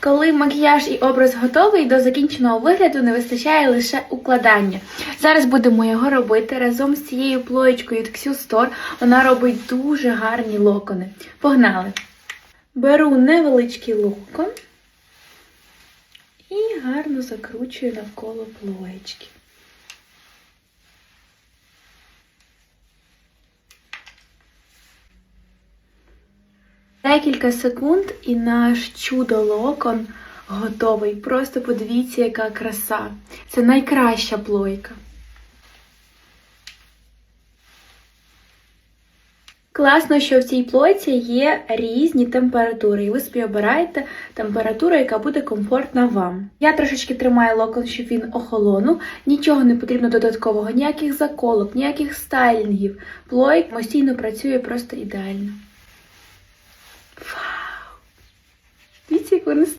Коли макіяж і образ готовий, до закінченого вигляду не вистачає лише укладання. Зараз будемо його робити разом з цією плоєчкою від Store. Вона робить дуже гарні локони. Погнали! Беру невеличкий локон і гарно закручую навколо плоєчки. Декілька секунд і наш чудо-локон готовий. Просто подивіться, яка краса. Це найкраща плойка. Класно, що в цій плойці є різні температури, і ви собі обираєте температуру, яка буде комфортна вам. Я трошечки тримаю локон, щоб він охолонув. Нічого не потрібно додаткового, ніяких заколок, ніяких стайлінгів. Плойк постійно працює просто ідеально. Aklınız